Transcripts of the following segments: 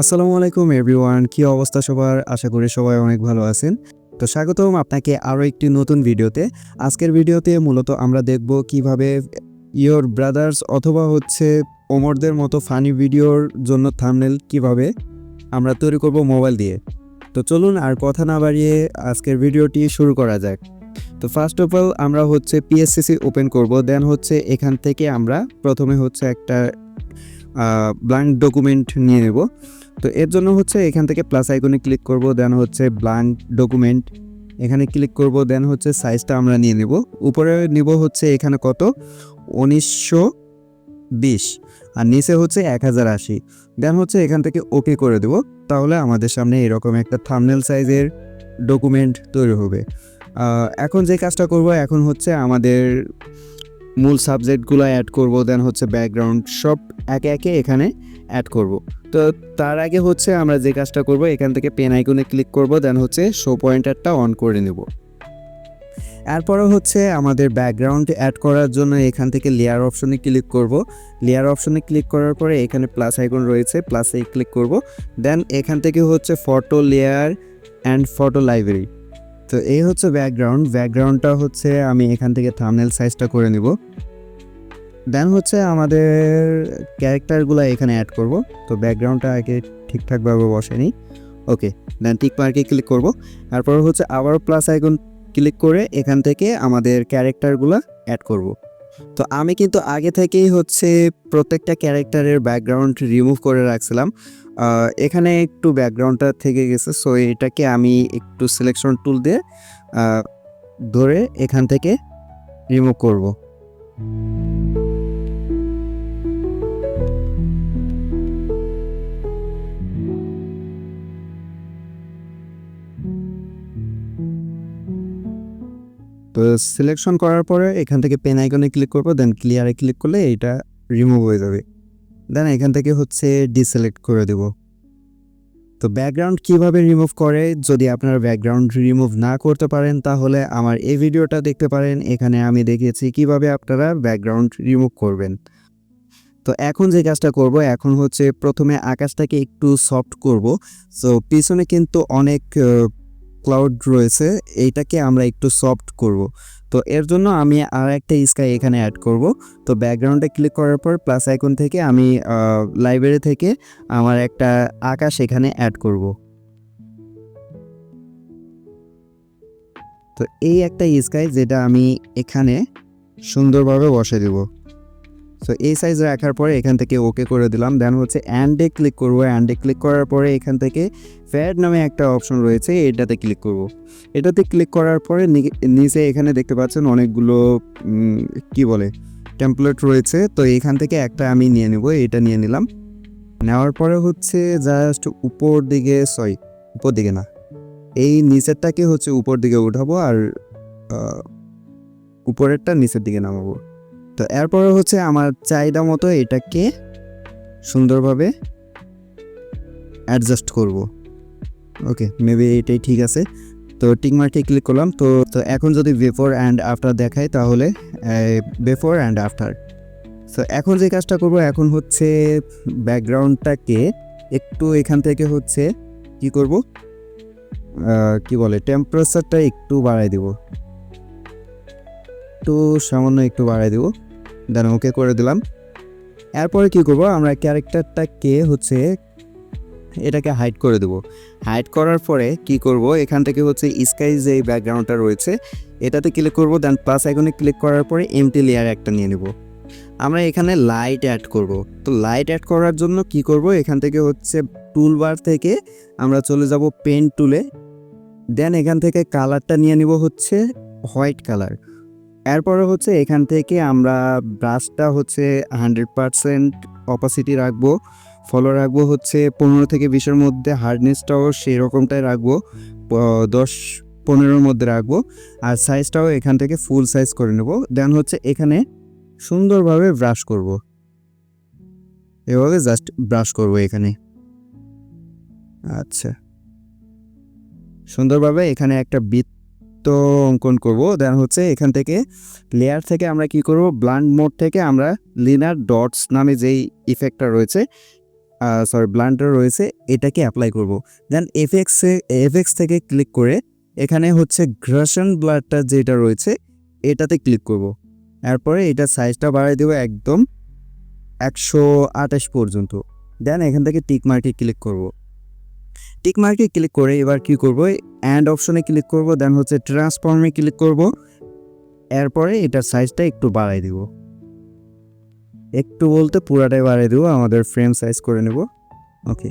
আসসালামু আলাইকুম এভরিওয়ান কি অবস্থা সবার? আশা করি সবাই অনেক ভালো আছেন। তো স্বাগতম আপনাকে আরও একটি নতুন ভিডিওতে। আজকের ভিডিওতে মূলত আমরা দেখব কীভাবে ইয়োর ব্রাদার্স অথবা হচ্ছে ওমরদের মতো ফানি ভিডিওর জন্য থামনেল কীভাবে আমরা তৈরি করব মোবাইল দিয়ে। তো চলুন আর কথা না বাড়িয়ে আজকের ভিডিওটি শুরু করা যাক। তো ফার্স্ট অফ অল আমরা হচ্ছে পিএসসিসি ওপেন করব। দেন হচ্ছে এখান থেকে আমরা প্রথমে হচ্ছে একটা ব্ল্যাঙ্ক ডকুমেন্ট নিয়ে নেব। তো এর জন্য হচ্ছে এখান থেকে প্লাস আইকনে ক্লিক করব দেন হচ্ছে ব্ল্যাঙ্ক ডকুমেন্ট এখানে ক্লিক করব দেন হচ্ছে সাইজটা আমরা নিয়ে নেব। উপরে নিব হচ্ছে এখানে কত? উনিশশো বিশ। আর নিচে হচ্ছে এক হাজার আশি। দেন হচ্ছে এখান থেকে ওকে করে দেব। তাহলে আমাদের সামনে এরকম একটা থামনেল সাইজের ডকুমেন্ট তৈরি হবে। এখন যে কাজটা করব, এখন হচ্ছে আমাদের মূল সাবজেক্টগুলো অ্যাড করব দেন হচ্ছে ব্যাকগ্রাউন্ড সব একে একে এখানে অ্যাড করব। তো তার আগে হচ্ছে আমরা যে কাজটা করব, এখান থেকে পেন আইকনে ক্লিক করব দেন হচ্ছে শো পয়েন্টারটা অন করে নেব। এরপরে হচ্ছে আমাদের ব্যাকগ্রাউন্ড অ্যাড করার জন্য এখান থেকে লেয়ার অপশনে ক্লিক করব। লেয়ার অপশনে ক্লিক করার পরে এখানে প্লাস আইকন রয়েছে প্লাসে ক্লিক করব। দেন এখান থেকে হচ্ছে photo layer and photo library তো এই হচ্ছে ব্যাকগ্রাউন্ড ব্যাকগ্রাউন্ডটা হচ্ছে আমি এখান থেকে থামনেল সাইজটা করে নিব। দেন হচ্ছে আমাদের ক্যারেক্টারগুলো এখানে অ্যাড করব। তো ব্যাকগ্রাউন্ডটা আগে ঠিকঠাকভাবে বসেনি ওকে দেন টিক মার্কে ক্লিক করব। তারপর হচ্ছে আবার প্লাস আইকন ক্লিক করে এখান থেকে আমাদের ক্যারেক্টারগুলো অ্যাড করব। তো আমি কিন্তু আগে থেকেই হচ্ছে প্রত্যেকটা ক্যারেক্টারের ব্যাকগ্রাউন্ড রিমুভ করে রাখছিলাম। এখানে একটু ব্যাকগ্রাউন্ডটা থেকে গেছে। সো এটাকে আমি একটু সিলেকশন টুল দিয়ে ধরে এখান থেকে রিমুভ করব। সিলেকশন করার পরে এখান থেকে পেন আইকনে ক্লিক করব দেন ক্লিয়ারে ক্লিক করলে এটা রিমুভ হয়ে যাবে। দেন এখান থেকে হচ্ছে ডিসিলেক্ট করে দেব। তো ব্যাকগ্রাউন্ড কীভাবে রিমুভ করে? যদি আপনারা ব্যাকগ্রাউন্ড রিমুভ না করতে পারেন, তাহলে আমার এই ভিডিওটা দেখতে পারেন। এখানে আমি দেখিয়েছি কীভাবে আপনারা ব্যাকগ্রাউন্ড রিমুভ করবেন। তো এখন যে কাজটা করব, এখন হচ্ছে প্রথমে আকাশটাকে একটু সফট করব। সো পিছনে কিন্তু অনেক ক্লাউড রয়েছে, এইটাকে আমরা একটু সফট করব। তো এর জন্য আমি আর একটা স্কাই এখানে অ্যাড করব। তো ব্যাকগ্রাউন্ডে ক্লিক করার পর প্লাস আইকন থেকে আমি লাইব্রেরি থেকে আমার একটা আকাশ এখানে অ্যাড করব। তো এই একটা স্কাই যেটা আমি এখানে সুন্দরভাবে বসে দেব। তো এই সাইজ রাখার পরে এখান থেকে ওকে করে দিলাম। দেন হচ্ছে অ্যান্ডে ক্লিক করব। অ্যান্ডে ক্লিক করার পরে এখান থেকে ফ্যাড নামে একটা অপশন রয়েছে, এটাতে ক্লিক করব। এটাতে ক্লিক করার পরে নিচে এখানে দেখতে পাচ্ছেন অনেকগুলো কি বলে টেমপ্লেট রয়েছে। তো এখান থেকে একটা আমি নিয়ে নেব, এটা নিয়ে নিলাম। নেওয়ার পরে হচ্ছে জাস্ট উপর দিকে সরি উপর দিকে না। এই নিচেরটাকে হচ্ছে উপর দিকে উঠাবো আর উপরেরটা নিচের দিকে নামাবো। তো এরপরে হচ্ছে আমার চাহিদা মতো এটাকে সুন্দরভাবে অ্যাডজাস্ট করব। ওকে মেবি এটাই ঠিক আছে। তো টিকমার্কে ক্লিক করলাম। তো তো এখন যদি বিফোর অ্যান্ড আফটার দেখায় তাহলে বিফোর অ্যান্ড আফটার তো এখন যে কাজটা করব, এখন হচ্ছে ব্যাকগ্রাউন্ডটাকে একটু এখান থেকে হচ্ছে কি করব? কি বলে? টেম্পারেচারটা একটু বাড়াই দিব। একটু সামান্য একটু বাড়াই দিব। দেন ওকে করে দিলাম। এরপরে কি করব? আমরা ক্যারেক্টারটাকে হচ্ছে এটাকে হাইড করে দেব। হাইড করার পরে কি করব? এখান থেকে হচ্ছে স্কাই যে ব্যাকগ্রাউন্ডটা রয়েছে, এটাতে ক্লিক করব দেন প্লাস আইকনে ক্লিক করার পরে এমটি লেয়ার একটা নিয়ে নেব। আমরা এখানে লাইট অ্যাড করব। তো লাইট অ্যাড করার জন্য কি করব? এখান থেকে হচ্ছে টুলবার থেকে আমরা চলে যাব পেন টুলে দেন এখান থেকে কালারটা নিয়ে নিব হচ্ছে হোয়াইট কালার এরপরে হচ্ছে এখান থেকে আমরা ব্রাশটা হচ্ছে হান্ড্রেড পারসেন্ট অপাসিটি রাখব ফলো রাখব হচ্ছে পনেরো থেকে বিশের মধ্যে হার্ডনেসটাও সেই রকমটাই রাখব দশ, পনেরোর মধ্যে রাখব, আর সাইজটাও এখান থেকে ফুল সাইজ করে নেব দেন হচ্ছে এখানে সুন্দরভাবে ব্রাশ করব। এভাবে জাস্ট ব্রাশ করব এখানে। আচ্ছা। সুন্দরভাবে এখানে একটা বৃত্ত অঙ্কন করব। দেন হচ্ছে এখান থেকে লেয়ার থেকে আমরা কি করব? ব্লান্ড মোড থেকে আমরা লিনার ডটস নামে যেই ইফেক্টটা রয়েছে সরি ব্লান্ডার রয়েছে, এটাকে অ্যাপ্লাই করব। দেন এফএক্সে এফএক্স থেকে ক্লিক করে এখানে হচ্ছে গ্রাসন ব্লাডটা যেটা রয়েছে, এটাতে ক্লিক করব। এরপরে এটা সাইজটা বাড়াই দেবো একদম একশো আঠাশ পর্যন্ত। দেন এখান থেকে টিক মার্কে ক্লিক করব। টিক মার্কে ক্লিক করে এবার কি করব? অ্যান্ড অপশনে ক্লিক করব দেন হচ্ছে ট্রান্সফর্মে ক্লিক করব। এরপরে এটার সাইজটা একটু বাড়াই দিব। একটু বলতে পুরাটাই বাড়াই দেবো, আমাদের ফ্রেম সাইজ করে নেব। ওকে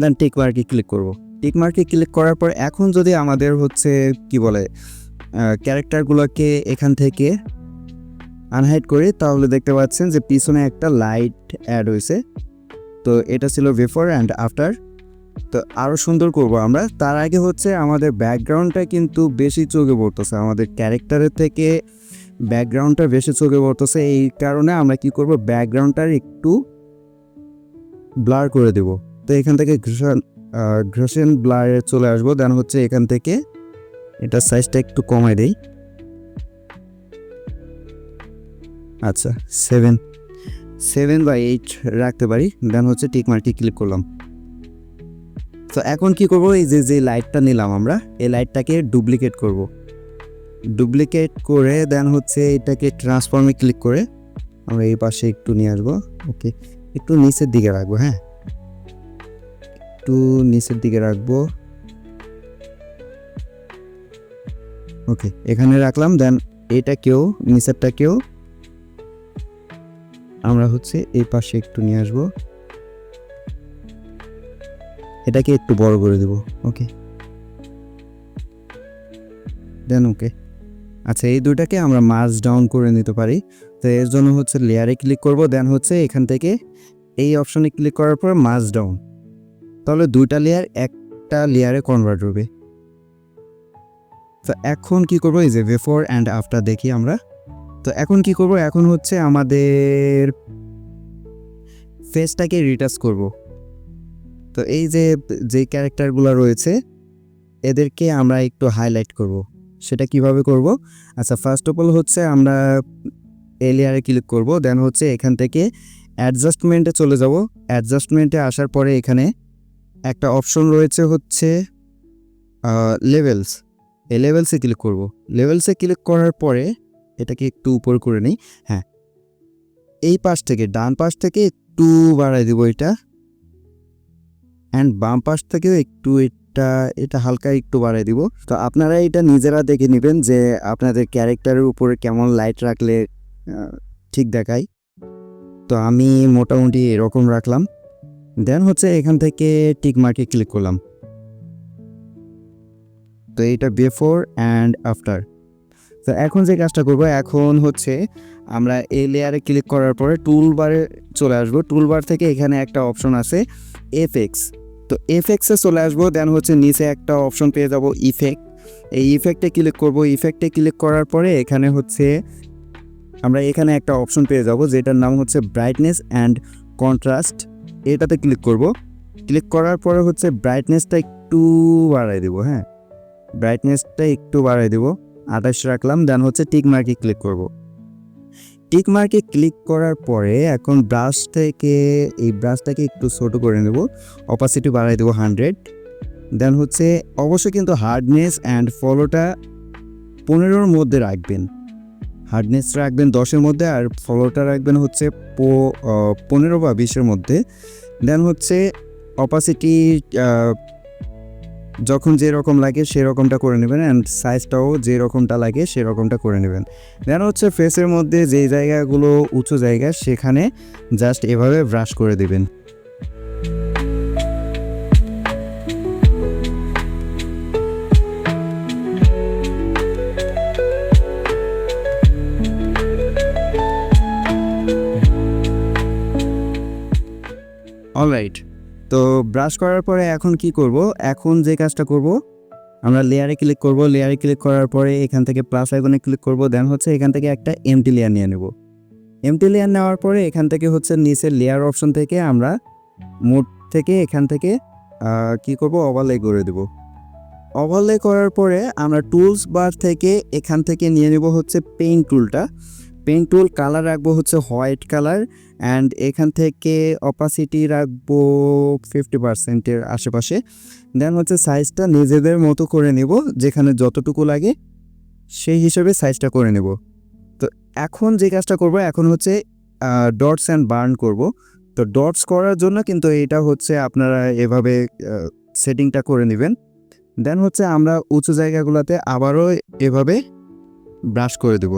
দেন টিক মার্কে ক্লিক করব। টিক মার্কে ক্লিক করার পর এখন যদি আমাদের হচ্ছে, কি বলে ক্যারেক্টারগুলোকে এখান থেকে আনহাইড করি, তাহলে দেখতে পাচ্ছেন যে পিছনে একটা লাইট অ্যাড হয়েছে। তো এটা ছিল বিফোর অ্যান্ড আফটার তো আরও সুন্দর করব আমরা। তার আগে হচ্ছে আমাদের ব্যাকগ্রাউন্ডটা কিন্তু বেশি চোখে পড়তেছে। আমাদের ক্যারেক্টারের থেকে ব্যাকগ্রাউন্ডটা বেশি চোখে পড়তেছে। এই কারণে আমরা কি করব? ব্যাকগ্রাউন্ডটার একটু ব্লার করে দেব। তো এখান থেকে ঘ্রেশন ঘ্রেশন ব্লারে চলে আসব। দেন হচ্ছে এখান থেকে এটার সাইজটা একটু কমাই দেই। আচ্ছা সেভেন সেভেন বাই এইট রাখতে পারি। দেন হচ্ছে টিক মার্কে ক্লিক করলাম। তো এখন কি করব? এই যে যে লাইটটা নিলাম আমরা, এই লাইটটাকে ডুপ্লিকেট করব। ডুপ্লিকেট করে দেন হচ্ছে এটাকে ট্রান্সফর্মে ক্লিক করে আমরা এই পাশে একটু নিয়ে আসব ওকে একটু নিচের দিকে রাখব হ্যাঁ? একটু নিচের দিকে রাখব। ওকে এখানে রাখলাম দেন এটাকেও, নিচেরটাকেও আমরা হচ্ছে এই পাশে একটু নিয়ে আসব। এটাকে একটু বড় করে দেব, ওকে? দেন, ওকে। আচ্ছা এই দুটাকে আমরা মার্জ ডাউন করে নিতে পারি। তো এর জন্য হচ্ছে লেয়ারে ক্লিক করব দেন হচ্ছে এখান থেকে এই অপশনে ক্লিক করার পর মার্জ ডাউন। তাহলে দুইটা লেয়ার একটা লেয়ারে কনভার্ট হবে। তো এখন কি করব, এই যে বিফোর অ্যান্ড আফটার দেখি আমরা। তো এখন কি করব, এখন হচ্ছে আমাদের ফেসটাকে রিটাচ করব। তো এই যে যে ক্যারেক্টারগুলো রয়েছে, এদেরকে আমরা একটু হাইলাইট করব। সেটা কীভাবে করব? আচ্ছা ফার্স্ট অফ অল হচ্ছে আমরা এই লেয়ারে ক্লিক করব দেন হচ্ছে এখান থেকে অ্যাডজাস্টমেন্টে চলে যাব। অ্যাডজাস্টমেন্টে আসার পরে এখানে একটা অপশন রয়েছে হচ্ছে লেভেলস এই লেভেলসে ক্লিক করব। লেভেলসে ক্লিক করার পরে এটাকে একটু উপর করে নিই হ্যাঁ। এই পাশ থেকে, ডান পাশ থেকে একটু বাড়াই দিব এটা। অ্যান্ড বাম পাশ থেকেও একটু এটা এটা হালকা একটু বাড়াই দিব। তো আপনারা এটা নিজেরা দেখে নেবেন যে আপনাদের ক্যারেক্টারের উপরে কেমন লাইট রাখলে ঠিক দেখায়। তো আমি মোটামুটি এরকম রাখলাম। দেন হচ্ছে এখান থেকে টিক মার্কে ক্লিক করলাম। তো এইটা বিফোর অ্যান্ড আফটার তো এখন যে কাজটা করব, এখন হচ্ছে আমরা এই লেয়ারে ক্লিক করার পরে টুল বারে চলে আসব। টুল বার থেকে এখানে একটা অপশন আছে এফএক্স তো এফএক্সে চলে আসব দেন হচ্ছে নিচে একটা অপশন পেয়ে যাব ইফেক্ট এই ইফেক্টে ক্লিক করব ইফেক্টে ক্লিক করার পরে এখানে হচ্ছে আমরা এখানে একটা অপশন পেয়ে যাব, যেটার নাম হচ্ছে ব্রাইটনেস অ্যান্ড কন্ট্রাস্ট এটাতে ক্লিক করব। ক্লিক করার পরে হচ্ছে ব্রাইটনেসটা একটু বাড়াই দেবো হ্যাঁ? ব্রাইটনেসটা একটু বাড়াই দেবো। আঠাশ রাখলাম দেন হচ্ছে টিক মার্কে ক্লিক করব। টিক মার্কে ক্লিক করার পরে এখন ব্রাশ থেকে, এই ব্রাশটাকে একটু ছোটো করে নেব। অপাসিটি বাড়াই দেবো হান্ড্রেড দেন হচ্ছে অবশ্যই কিন্তু হার্ডনেস অ্যান্ড ফলোটা পনেরোর মধ্যে রাখবেন। হার্ডনেস রাখবেন দশের মধ্যে আর ফলোটা রাখবেন হচ্ছে পো পনেরো বা বিশের মধ্যে। দেন হচ্ছে অপাসিটি যখন যেরকম লাগে সেরকমটা করে নেবেন অ্যান্ড সাইজটাও যেরকমটা লাগে সেরকমটা করে নেবেন। দেন হচ্ছে ফেসের মধ্যে যেই জায়গাগুলো উঁচু জায়গা সেখানে জাস্ট এভাবে ব্রাশ করে দেবেন। অলরাইট তো ব্রাশ করার পরে এখন কি করব? এখন যে কাজটা করব, আমরা লেয়ারে ক্লিক করব লেয়ারে ক্লিক করার পরে এখান থেকে প্লাস আইকনে ক্লিক করব দেন হচ্ছে এখান থেকে একটা এমটি লেয়ার নিয়ে নেব। এমটি লেয়ার নেওয়ার পরে এখান থেকে হচ্ছে নিচের লেয়ার অপশন থেকে আমরা মোড থেকে এখান থেকে কি করব? ওভারলে করে দেব। ওভারলে করার পরে আমরা টুলস বার থেকে এখান থেকে নিয়ে নেব হচ্ছে পেইন্ট টুলটা পেন টুল কালার রাখব হচ্ছে হোয়াইট কালার অ্যান্ড এখান থেকে অপাসিটি রাখব ফিফটি পার্সেন্টের আশেপাশে। দেন হচ্ছে সাইজটা নিজেদের মতো করে নেব যেখানে যতটুকু লাগে সেই হিসেবে সাইজটা করে নেব। তো এখন যে কাজটা করব এখন হচ্ছে ডটস অ্যান্ড বার্ন করব। তো ডটস করার জন্য কিন্তু এটা হচ্ছে আপনারা এভাবে সেটিংটা করে নেবেন। দেন হচ্ছে আমরা উঁচু জায়গাগুলোতে আবারও এভাবে ব্রাশ করে দেব।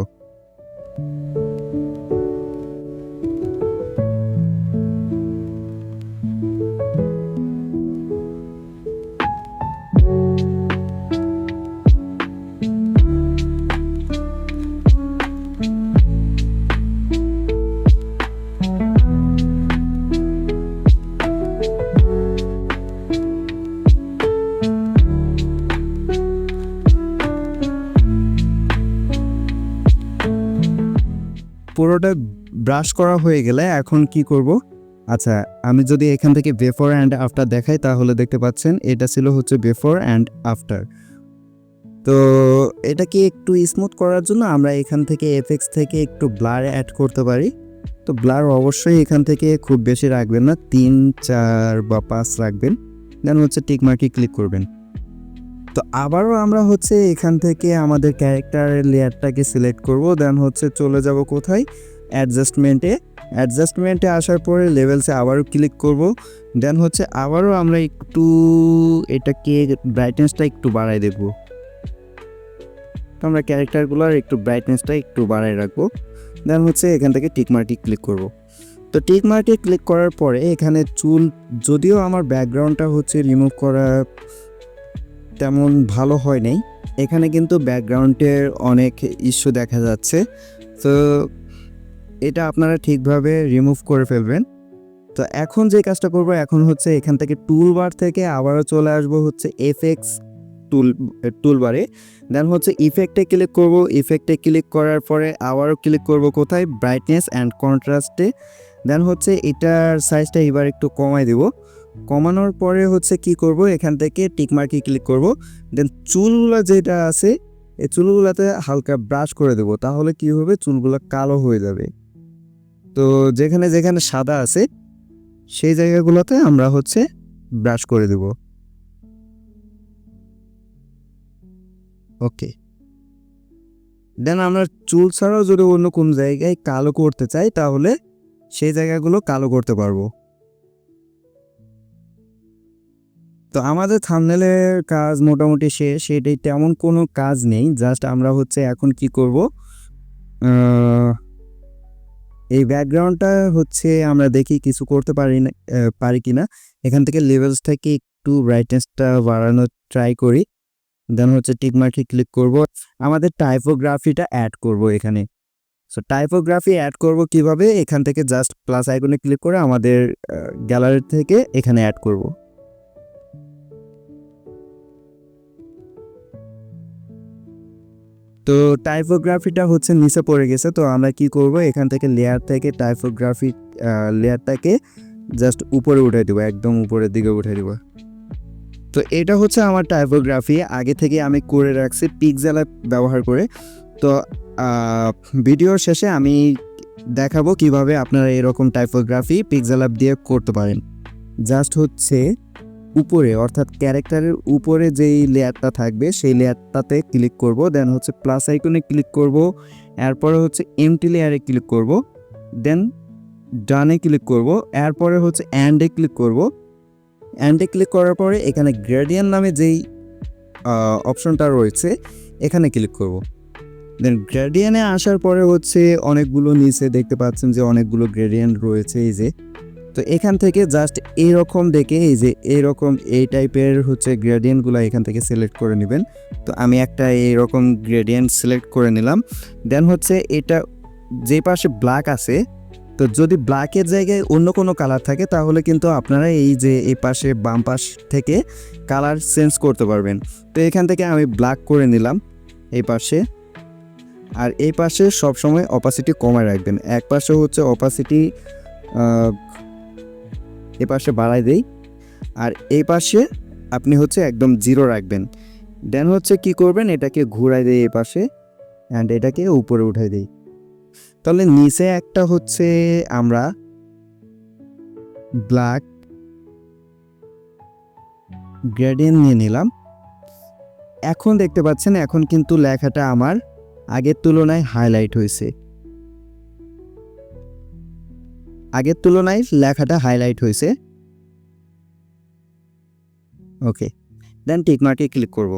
পুরোটা ব্রাশ করা হয়ে গেলে এখন কি করব? আচ্ছা আমি যদি এখান থেকে বেফোর অ্যান্ড আফটার দেখাই, তাহলে দেখতে পাচ্ছেন এটা ছিল হচ্ছে বেফোর অ্যান্ড আফটার তো এটাকে একটু স্মুথ করার জন্য আমরা এখান থেকে এফেক্স থেকে একটু ব্লার অ্যাড করতে পারি। তো ব্লার অবশ্যই এখান থেকে খুব বেশি রাখবেন না, তিন, চার বা পাঁচ রাখবেন। দেন হচ্ছে টিক মার্কি ক্লিক করবেন। তো আবারও আমরা হচ্ছে এখান থেকে আমাদের ক্যারেক্টারের লেয়ারটাকে সিলেক্ট করব। দেন হচ্ছে চলে যাব কোথায়? অ্যাডজাস্টমেন্টে অ্যাডজাস্টমেন্টে আসার পরে লেভেলসে আবারও ক্লিক করব। দেন হচ্ছে আবারও আমরা একটু এটাকে ব্রাইটনেসটা একটু বাড়াই দেব তো আমরা ক্যারেক্টারগুলোর একটু ব্রাইটনেসটা একটু বাড়াই রাখব। দেন হচ্ছে এখান থেকে টিক মার্কি ক্লিক করব। তো টিক মার্কে ক্লিক করার পরে এখানে চুল, যদিও আমার ব্যাকগ্রাউন্ডটা হচ্ছে রিমুভ করা তেমন ভালো হয় নাই। এখানে কিন্তু ব্যাকগ্রাউন্ডের অনেক ইস্যু দেখা যাচ্ছে। তো এটা আপনারা ঠিকভাবে রিমুভ করে ফেলবেন। তো এখন যে কাজটা করব, এখন হচ্ছে এখান থেকে টুল বার থেকে আবারও চলে আসব হচ্ছে এফএক্স টুল, টুলবারে। দেন হচ্ছে ইফেক্টে ক্লিক করব। ইফেক্টে ক্লিক করার পরে আবারও ক্লিক করব কোথায়? Brightness and কন্ট্রাস্টে। দেন হচ্ছে এটার সাইজটা এবার একটু কমাই দেব। কমানোর পরে হচ্ছে কি করব? এখান থেকে টিকমার্কি ক্লিক করব। দেন চুলগুলো যেটা আছে, এই চুলগুলোতে হালকা ব্রাশ করে দেব। তাহলে কি হবে? চুলগুলো কালো হয়ে যাবে। তো যেখানে যেখানে সাদা আছে, সেই জায়গাগুলোতে আমরা হচ্ছে ব্রাশ করে দেব। ওকে দেন আমরা চুল ছাড়াও যদি অন্য কোন জায়গায় কালো করতে চাই, তাহলে সেই জায়গাগুলো কালো করতে পারব। তো আমাদের থামনেলের কাজ মোটামুটি শেষ, এটাই তেমন কোনো কাজ নেই জাস্ট আমরা হচ্ছে এখন কি করব? এই ব্যাকগ্রাউন্ডটা হচ্ছে আমরা দেখি কিছু করতে পারি না পারি কি না এখান থেকে লেভেলস থেকে একটু ব্রাইটনেসটা বাড়ানোর ট্রাই করি। দেন হচ্ছে টিকমার্কে ক্লিক করব। আমাদের টাইপোগ্রাফিটা অ্যাড করব এখানে। সো টাইপোগ্রাফি অ্যাড করব কীভাবে? এখান থেকে জাস্ট প্লাস আইকনে ক্লিক করে আমাদের গ্যালারি থেকে এখানে অ্যাড করব। তো টাইপোগ্রাফিটা হচ্ছে নিচে পড়ে গেছে, তো আমরা কি করব? এখান থেকে লেয়ার থেকে টাইপোগ্রাফি লেয়ারটাকে জাস্ট উপরে উঠে দেবো, একদম উপরের দিকে উঠে দেবো। তো এটা হচ্ছে আমার টাইপোগ্রাফি আগে থেকে আমি করে রাখছি পিকজেল অ্যাপ ব্যবহার করে। তো ভিডিওর শেষে আমি দেখাবো কীভাবে আপনারা এরকম টাইপোগ্রাফি পিকজেল অ্যাপ দিয়ে করতে পারেন। জাস্ট হচ্ছে উপরে, অর্থাৎ ক্যারেক্টারের উপরে যেই লেয়ারটা থাকবে, সেই লেয়ারটাতে ক্লিক করব। দেন হচ্ছে প্লাস আইকনে ক্লিক করব। এরপরে হচ্ছে এমটি লেয়ারে ক্লিক করব। দেন ডানে ক্লিক করব। এরপরে হচ্ছে অ্যান্ডে ক্লিক করব। অ্যান্ডে ক্লিক করার পরে এখানে গ্রেডিয়ান নামে যেই অপশনটা রয়েছে, এখানে ক্লিক করব। দেন গ্রেডিয়ানে আসার পরে হচ্ছে অনেকগুলো নিচে দেখতে পাচ্ছেন যে অনেকগুলো গ্রেডিয়ান রয়েছে, এই যে তো এখান থেকে জাস্ট এইরকম দেখে এই যে এইরকম এই টাইপের হচ্ছে গ্রেডিয়েন্টগুলো এখান থেকে সিলেক্ট করে নেবেন। তো আমি একটা এইরকম গ্রেডিয়েন্ট সিলেক্ট করে নিলাম। দেন হচ্ছে এটা যে পাশে ব্ল্যাক আছে, তো যদি ব্ল্যাকের জায়গায় অন্য কোনো কালার থাকে, তাহলে কিন্তু আপনারা এই যে এই পাশে বাম পাশ থেকে কালার চেঞ্জ করতে পারবেন। তো এখান থেকে আমি ব্ল্যাক করে নিলাম এই পাশে। আর এই পাশে সবসময় অপাসিটি কমায় রাখবেন। এক পাশে হচ্ছে অপাসিটি এ পাশে বাড়াই দেই। আর এই পাশে আপনি হচ্ছে একদম জিরো রাখবেন। দেন হচ্ছে কি করবেন? এটাকে ঘুরাই দেই এই পাশে অ্যান্ড এটাকে উপরে উঠাই দেই। তাহলে নিচে একটা হচ্ছে আমরা ব্ল্যাক গ্রেডিয়েন্ট নিয়ে নিলাম। এখন দেখতে পাচ্ছেন, এখন কিন্তু লেখাটা আমার আগের তুলনায় হাইলাইট হয়েছে। আগের তুলনায় লেখাটা হাইলাইট হয়েছে। ওকে দেন টিক মার্কে ক্লিক করব।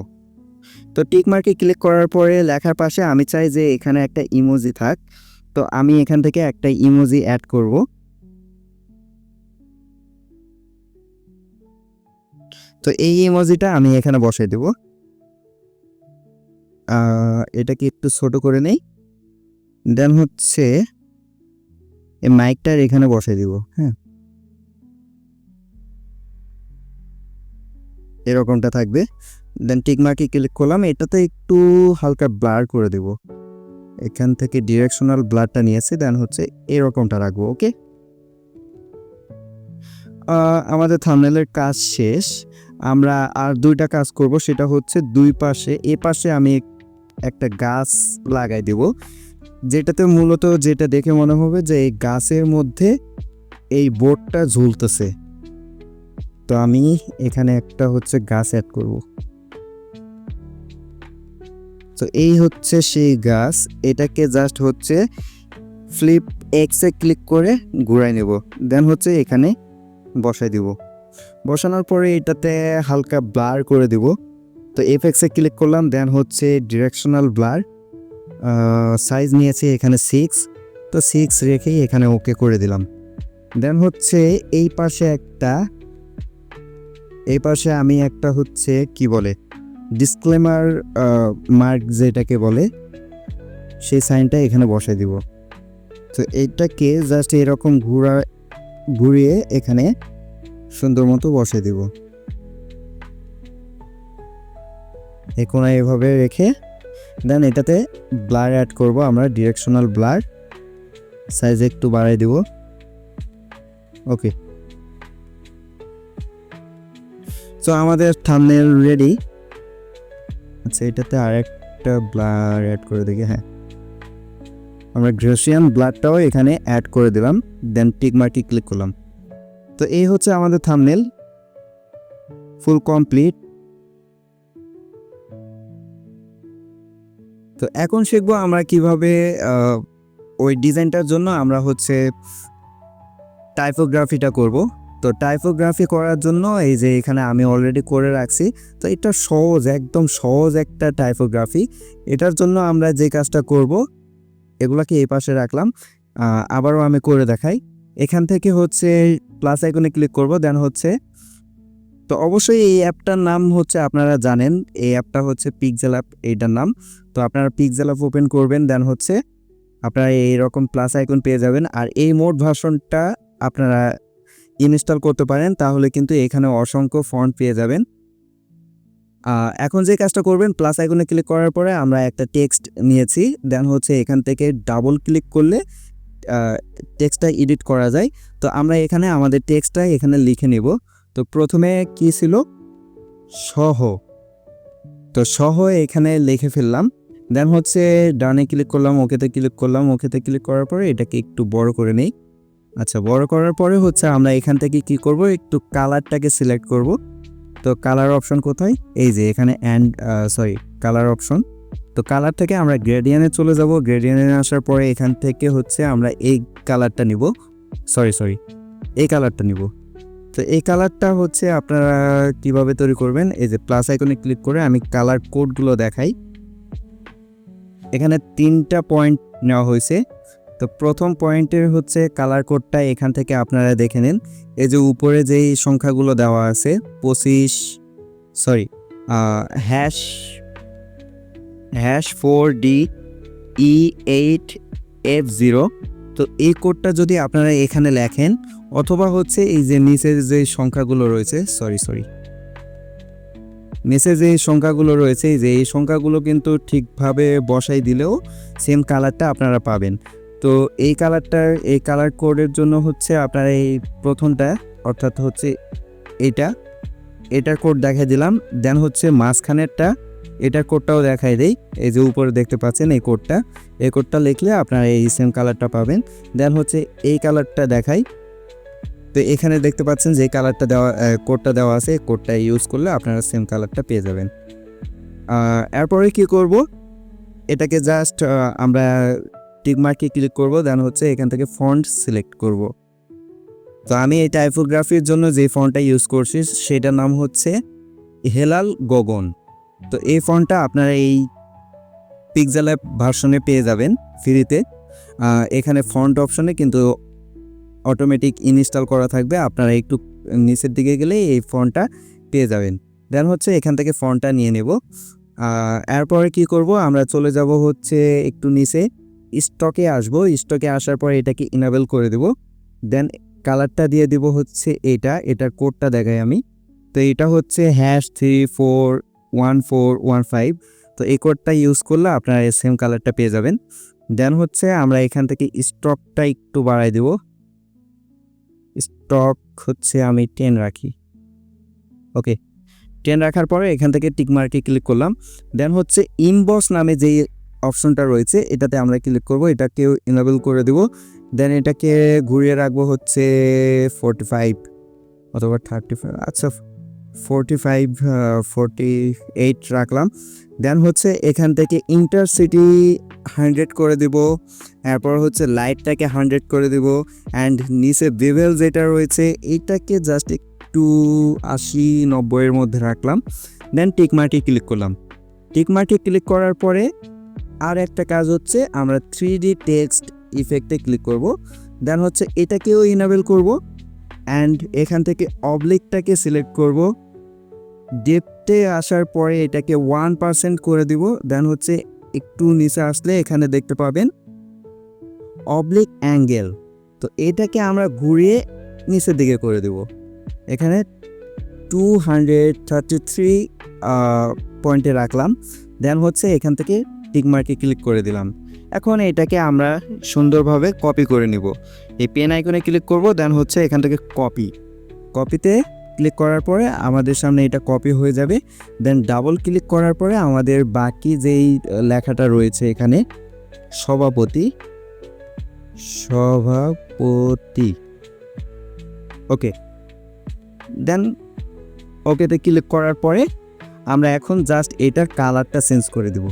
তো টিক মার্কে ক্লিক করার পরে লেখার পাশে আমি চাই যে এখানে একটা ইমোজি থাক। তো আমি এখান থেকে একটা ইমোজি অ্যাড করব। তো এই ইমোজিটা আমি এখানে বসাই দেব। এটাকে একটু ছোট করে নেই। দেন হচ্ছে এই মাইকটার এখানে বসাই দিব হ্যাঁ? এরকমটা থাকবে। দেন টিক মার্কে ক্লিক করলাম, এটাতে একটু হালকা ব্লার করে দেব। এখান থেকে ডিরেকশনাল ব্লারটা নিয়েছি দেন হচ্ছে এরকমটা রাখব ওকে আমাদের থামনেলের কাজ শেষ। আমরা আর দুইটা কাজ করব, সেটা হচ্ছে দুই পাশে, এ পাশে আমি একটা গাছ লাগাই দেব। যেটাতে মূলত যেটা দেখে মনে হবে যে এই গাছের মধ্যে এই বোর্ডটা ঝুলতেছে। তো আমি এখানে একটা হচ্ছে গাছ অ্যাড করব। তো এই হচ্ছে সেই গাছ, এটাকে জাস্ট হচ্ছে ফ্লিপ এক্সে ক্লিক করে ঘুরাই নেব। দেন হচ্ছে এখানে বসাই দিব। বসানোর পরে এটাতে হালকা ব্লার করে দিব। তো এফএক্সে ক্লিক করলাম দেন হচ্ছে ডিরেকশনাল ব্লার সাইজ নিয়েছি এখানে সিক্স তো সিক্স রেখেই এখানে ওকে করে দিলাম। দেন হচ্ছে এই পাশে একটা, এই পাশে আমি একটা হচ্ছে কি বলে? ডিসক্লেমার মার্ক যেটাকে বলে, সেই সাইনটা এখানে বসাই দিব। তো এইটাকে জাস্ট এরকম ঘুরা, ঘুরিয়ে এখানে সুন্দর মতো বসে দিব। কোনায় এভাবে রেখে দেন এটাতে ব্লার অ্যাড করব, আমরা ডিরেকশনাল ব্লার সাইজ একটু বাড়াই দিব। ওকে তো আমাদের থামনেল রেডি আচ্ছা এটাতে আরেকটা ব্লার অ্যাড করে দেখি হ্যাঁ। আমরা গ্রেসিয়ান ব্লাডটাও এখানে অ্যাড করে দিলাম দেন টিক মার্কি ক্লিক করলাম। তো এই হচ্ছে আমাদের থামনেল ফুল কমপ্লিট তো এখন শিখব আমরা কীভাবে ওই ডিজাইনটার জন্য আমরা হচ্ছে টাইপোগ্রাফিটা করব। তো টাইপোগ্রাফি করার জন্য এই যে এখানে আমি অলরেডি করে রাখছি, তো এটা সহজ, একদম সহজ একটা টাইপোগ্রাফি এটার জন্য আমরা যে কাজটা করব, এগুলাকে এই পাশে রাখলাম। আবারও আমি করে দেখাই। এখান থেকে হচ্ছে প্লাস আইকনে ক্লিক করব দেন হচ্ছে তো অবশ্যই এই অ্যাপটার নাম হচ্ছে, আপনারা জানেন, এই অ্যাপটা হচ্ছে পিকজেল অ্যাপ এইটার নাম। তো আপনারা পিকজেল অ্যাপ ওপেন করবেন দেন হচ্ছে আপনারা এইরকম প্লাস আইকন পেয়ে যাবেন। আর এই মোড ভার্সনটা আপনারা ইনস্টল করতে পারেন, তাহলে কিন্তু এখানে অসংখ্য ফন্ট পেয়ে যাবেন। এখন যে কাজটা করবেন প্লাস আইকনে ক্লিক করার পরে আমরা একটা টেক্সট নিয়েছি দেন হচ্ছে এখান থেকে ডাবল ক্লিক করলে টেক্সটটা এডিট করা যায়। তো আমরা এখানে আমাদের টেক্সটটা এখানে লিখে নিব। তো প্রথমে কি ছিল? সহ। তো সহ এখানে লিখে ফেললাম। দেন হচ্ছে ডানে ক্লিক করলাম, ওকেতে ক্লিক করলাম, ওকেতে ক্লিক করার পরে এটাকে একটু বড় করে নেই। আচ্ছা বড় করার পরে হচ্ছে আমরা এখান থেকে কি করব? একটু কালারটাকে সিলেক্ট করব। তো কালার অপশন কোথায়? এই যে এখানে অ্যান্ড সরি কালার অপশন তো কালার থেকে আমরা গ্রেডিয়ানে চলে যাব। গ্রেডিয়ানে আসার পরে এখান থেকে হচ্ছে আমরা এই কালারটা নিব। সরি সরি এই কালারটা নিব। তো এই কালারটা হচ্ছে আপনারা কীভাবে তৈরি করবেন? এই যে প্লাস আইকনে ক্লিক করে আমি কালার কোডগুলো দেখাই। এখানে তিনটা পয়েন্ট নেওয়া হয়েছে। তো প্রথম পয়েন্টের হচ্ছে কালার কোডটা এখান থেকে আপনারা দেখে নিন। এই যে উপরে যেই সংখ্যাগুলো দেওয়া আছে, পঁচিশ sorry hash hash four D E eight F zero তো এই কোডটা যদি আপনারা এখানে লেখেন, অথবা হচ্ছে এই যে নিচের যে সংখ্যাগুলো রয়েছে সরি সরি নিচে যে সংখ্যাগুলো রয়েছে যে এই সংখ্যাগুলো কিন্তু ঠিকভাবে বসাই দিলেও সেম কালারটা আপনারা পাবেন। তো এই কালারটার এই কালার কোডের জন্য হচ্ছে আপনারা এই প্রথমটা, অর্থাৎ হচ্ছে এটা এটার কোড দেখে দিলাম দেন হচ্ছে মাঝখানেরটা এটার কোডটাও দেখাই দেই। এই যে উপরে দেখতে পাচ্ছেন এই কোডটা। এই কোডটা লিখলে আপনারা এই সেম কালারটা পাবেন। দেন হচ্ছে এই কালারটা দেখাই। তো এখানে দেখতে পাচ্ছেন যে কালারটা দেওয়া কোডটা দেওয়া আছে। কোডটা ইউজ করলে আপনারা সেম কালারটা পেয়ে যাবেন। এরপরে কি করব? এটাকে জাস্ট আমরা টিকমার্কে ক্লিক করব। দেন হচ্ছে এখান থেকে ফন্ট সিলেক্ট করব। তো আমি এই টাইপোগ্রাফির জন্য যে ফন্টটা ইউজ করছি, সেটার নাম হচ্ছে হেলাল গগন। তো এই ফন্টটা আপনারা এই পিকজেল অ্যাপ ভার্সনে পেয়ে যাবেন ফ্রিতে এখানে ফন্ট অপশনে কিন্তু অটোমেটিক ইনস্টল করা থাকবে। আপনারা একটু নিচের দিকে গেলে এই ফন্টটা পেয়ে যাবেন। দেন হচ্ছে এখান থেকে ফন্টটা নিয়ে নেব। এরপরে কি করব? আমরা চলে যাব হচ্ছে একটু নিচে। স্টকে আসব। স্টকে আসার পরে এটাকে ইনাবেল করে দেব। দেন কালারটা দিয়ে দিব হচ্ছে এটা। এটার কোডটা দেখাই আমি। তো এটা হচ্ছে hash three four one four one five তো এই কোডটা ইউজ করলে আপনারা সেম কালারটা পেয়ে যাবেন। দেন হচ্ছে আমরা এখান থেকে স্টকটা একটু বাড়াই দেব। স্টক হচ্ছে আমি টেন রাখি। ওকে টেন রাখার পরে এখান থেকে টিকমার্কে ক্লিক করলাম। দেন হচ্ছে ইনবক্স নামে যেই অপশনটা রয়েছে, এটাতে আমরা ক্লিক করব। এটাকে ইনেবল করে দেব। দেন এটাকে ঘুরিয়ে রাখব হচ্ছে ফোরটি ফাইভ অথবা থার্টি ফাইভ আচ্ছা ফোরটি ফাইভ ফোরটি এইট রাখলাম। দেন হচ্ছে এখান থেকে ইন্টারসিটি হান্ড্রেড করে দেব। এরপর হচ্ছে লাইটটাকে হান্ড্রেড করে দেব। অ্যান্ড নিচে বেভেল যেটা রয়েছে, এটাকে জাস্ট একটু আশি নব্বইয়ের মধ্যে রাখলাম। দেন টিকমার্কে ক্লিক করলাম। টিকমার্কে ক্লিক করার পরে আর একটা কাজ হচ্ছে, আমরা থ্রি ডি টেক্সট ইফেক্টে ক্লিক করব। দেন হচ্ছে এটাকেও ইনাবেল করব। অ্যান্ড এখান থেকে অবলিকটাকে সিলেক্ট করব। ডেপতে আসার পরে এটাকে ওয়ান পার্সেন্ট করে দিব দেন হচ্ছে একটু নিচে আসলে এখানে দেখতে পাবেন অবলিক অ্যাঙ্গেল তো এটাকে আমরা ঘুরিয়ে নিচের দিকে করে দেব। এখানে টু হান্ড্রেড থার্টি থ্রি পয়েন্টে রাখলাম। দেন হচ্ছে এখান থেকে টিকমার্কে ক্লিক করে দিলাম। এখন এটাকে আমরা সুন্দরভাবে কপি করে নিব। এই পেন আইকনে ক্লিক করব দেন হচ্ছে এখান থেকে কপি কপিতে ক্লিক করার পরে আমাদের সামনে এটা কপি হয়ে যাবে। দেন ডাবল ক্লিক করার পরে আমাদের বাকি যেই লেখাটা রয়েছে এখানে, সভাপতি সভাপতি। ওকে দেন ওকেতে ক্লিক করার পরে আমরা এখন জাস্ট এটার কালারটা চেঞ্জ করে দেব।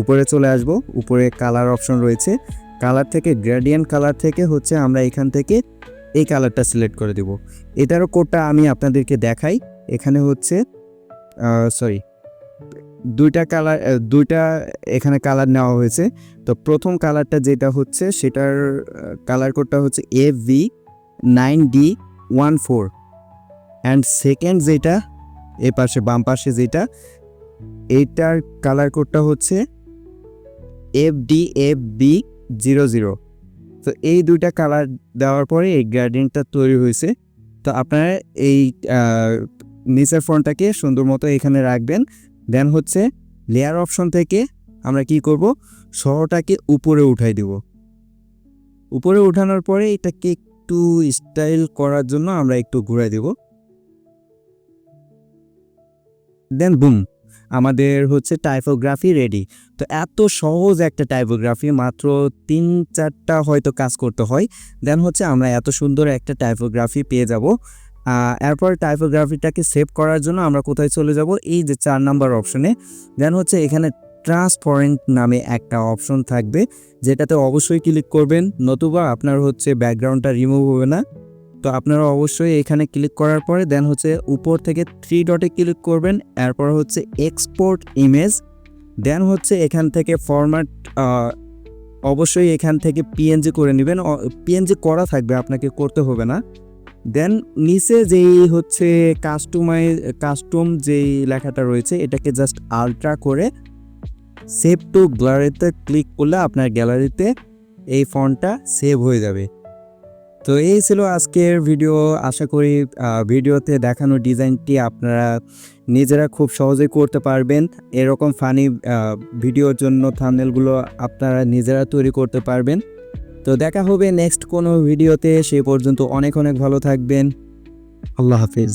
উপরে চলে আসব, উপরে কালার অপশন রয়েছে। কালার থেকে গ্রেডিয়েন্ট কালার থেকে হচ্ছে আমরা এখান থেকে এই কালারটা সিলেক্ট করে দেব। এটারও কোডটা আমি আপনাদেরকে দেখাই। এখানে হচ্ছে সরি, দুইটা কালার দুইটা এখানে কালার নেওয়া হয়েছে। তো প্রথম কালারটা যেটা হচ্ছে, সেটার কালার কোডটা হচ্ছে F V nine D one four. And second যেটা, এ পাশে, বাম পাশে যেটা এইটার কালার কোডটা হচ্ছে F D F B zero zero. তো এই দুইটা কালার দেওয়ার পরে এই গার্ডেনটা তৈরি হয়েছে। তো আপনারা এই নিচের ফোনটাকে সুন্দর মতো এখানে রাখবেন। দেন হচ্ছে লেয়ার অপশন থেকে আমরা কি করব? শহরটাকে উপরে উঠাই দেব। উপরে উঠানোর পরে এটাকে একটু স্টাইল করার জন্য আমরা একটু ঘুরাই দেব। দেন বুম আমাদের হচ্ছে টাইপোগ্রাফি রেডি তো এত সহজ একটা টাইপোগ্রাফি মাত্র তিন চারটা হয়তো কাজ করতে হয়। দেন হচ্ছে আমরা এত সুন্দর একটা টাইপোগ্রাফি পেয়ে যাব। এরপর টাইপোগ্রাফিটাকে সেভ করার জন্য আমরা কোথায় চলে যাব? এই যে চার নাম্বার অপশনে দেন হচ্ছে এখানে ট্রান্সপারেন্ট নামে একটা অপশন থাকবে, যেটাতে অবশ্যই ক্লিক করবেন। নতুবা আপনার হচ্ছে ব্যাকগ্রাউন্ডটা রিমুভ হবে না। তো আপনারা অবশ্যই এখানে ক্লিক করার পরে দেন হচ্ছে উপর থেকে থ্রি ডটে ক্লিক করবেন, এরপর হচ্ছে এক্সপোর্ট ইমেজ দেন হচ্ছে এখান থেকে ফরম্যাট অবশ্যই এখান থেকে পিএনজি করে নেবেন পিএনজি করা থাকবে, আপনাকে করতে হবে না। দেন নিচে যেই হচ্ছে কাস্টমাইজ কাস্টম যেই লেখাটা রয়েছে, এটাকে জাস্ট আলট্রা করে সেভ টু গ্যালারিতে ক্লিক করলে আপনার গ্যালারিতে এই ফন্টটা সেভ হয়ে যাবে। তো এই ছিল আজকের ভিডিও। আশা করি ভিডিওতে দেখানো ডিজাইনটি আপনারা নিজেরা খুব সহজেই করতে পারবেন। এরকম ফানি ভিডিওর জন্য থামনেলগুলো আপনারা নিজেরা তৈরি করতে পারবেন। তো দেখা হবে নেক্সট কোনো ভিডিওতে। সে পর্যন্ত অনেক অনেক ভালো থাকবেন। আল্লাহ হাফিজ।